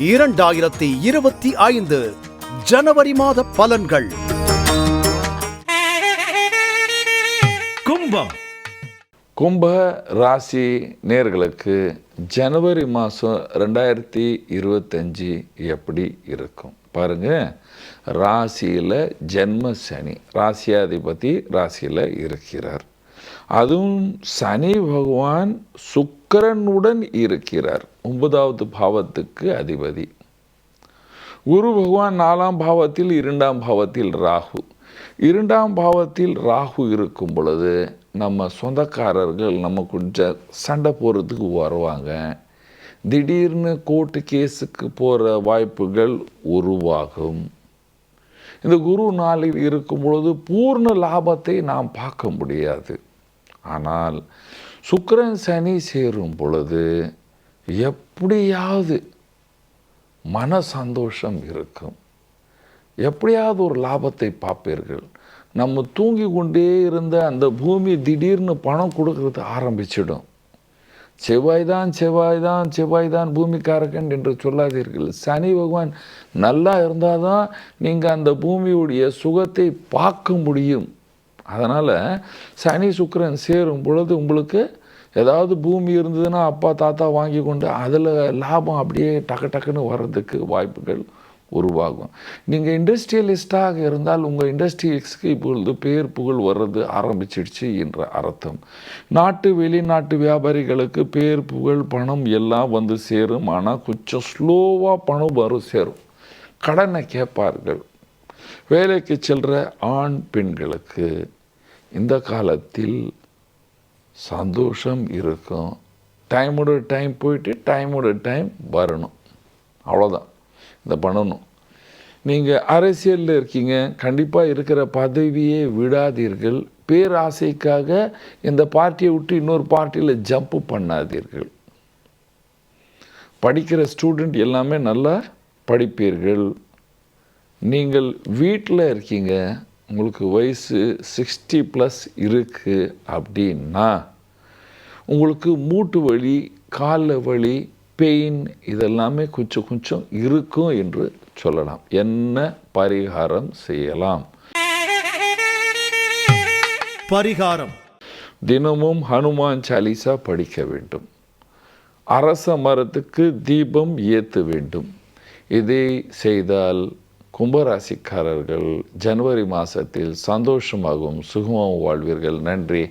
இரண்டாயிரத்தி இருபத்தி ஐந்து ஜனவரி மாத பலன்கள். கும்பம். கும்ப ராசி நேர்களுக்கு ஜனவரி மாதம் ரெண்டாயிரத்தி இருபத்தஞ்சி எப்படி இருக்கும்? பாருங்க. ராசியில் ஜென்ம சனி ராசியாதிபதி ராசியில் இருக்கிறார். அதுவும் சனி பகவான் சுக்கரனுடன் இருக்கிறார். ஒன்பதாவது பாவத்துக்கு அதிபதி. குரு பகவான் நாலாம் பாவத்தில் இரண்டாம் பாவத்தில் ராகு. இரண்டாம் பாவத்தில் ராகு இருக்கும் பொழுது நம்ம சொந்தக்காரர்கள் நம்ம கொஞ்சம் சண்டை போகிறதுக்கு வருவாங்க. திடீர்னு கோர்ட்டு கேஸுக்கு போகிற வாய்ப்புகள் உருவாகும். இந்த குரு நாளில் இருக்கும் பொழுது பூர்ண லாபத்தை நாம் பார்க்க முடியாது. ஆனால் சுக்கரன் சனி சேரும் பொழுது எப்படியாவது மன சந்தோஷம் இருக்கும். எப்படியாவது ஒரு லாபத்தை பார்ப்பீர்கள். நம்ம தூங்கி கொண்டே இருந்த அந்த பூமி திடீர்னு பணம் கொடுக்கறது ஆரம்பிச்சிடும். செவ்வாய் தான் செவ்வாய் தான் செவ்வாய் தான் பூமிக்காரகன் என்று சொல்லாதீர்கள். சனி பகவான் நல்லா இருந்தால் தான் நீங்கள் அந்த பூமியுடைய சுகத்தை பார்க்க முடியும். அதனால் சனி சுக்கரன் சேரும் பொழுது உங்களுக்கு ஏதாவது பூமி இருந்ததுன்னா அப்பா தாத்தா வாங்கி கொண்டு அதில் லாபம் அப்படியே டக்கு டக்குன்னு வர்றதுக்கு வாய்ப்புகள் உருவாகும். நீங்கள் இண்டஸ்ட்ரியலிஸ்டாக இருந்தால் உங்கள் இண்டஸ்ட்ரியல்ஸ்க்கு இப்பொழுது பேர் புகழ் வர்றது ஆரம்பிச்சிடுச்சு என்ற அர்த்தம். நாட்டு வெளிநாட்டு வியாபாரிகளுக்கு பேர் புகழ் பணம் எல்லாம் வந்து சேரும். ஆனால் கொஞ்சம் ஸ்லோவாக பணம் வரும் சேரும். கடனை கேட்பார்கள். வேலைக்கு செல்கிற ஆண் பெண்களுக்கு இந்த காலத்தில் சந்தோஷம் இருக்கும். டைமோட டைம் போயிட்டு டைமோட டைம் வரணும். அவ்வளோதான் இதை பண்ணணும். நீங்கள் அரசியலில் இருக்கீங்க கண்டிப்பாக இருக்கிற பதவியே விடாதீர்கள். பேராசைக்காக இந்த பார்ட்டியை விட்டு இன்னொரு பார்ட்டியில் ஜம்ப் பண்ணாதீர்கள். படிக்கிற ஸ்டூடெண்ட் எல்லாமே நல்லா படிப்பீர்கள். நீங்கள் வீட்டில் இருக்கீங்க உங்களுக்கு வயசு சிக்ஸ்டி ப்ளஸ் இருக்குது அப்படின்னா உங்களுக்கு மூட்டு வலி காலில் வலி பெயின் இதெல்லாமே கொஞ்சம் கொஞ்சம் இருக்கும் என்று சொல்லலாம். என்ன பரிகாரம் செய்யலாம்? பரிகாரம். தினமும் ஹனுமான் சாலிசா படிக்க வேண்டும். அரச மரத்துக்கு தீபம் ஏற்ற வேண்டும். இதை செய்தால் கும்பராசிக்காரர்கள் ஜனவரி மாதத்தில் சந்தோஷமாகவும் சுகமாகவும் வாழ்வீர்கள். நன்றி.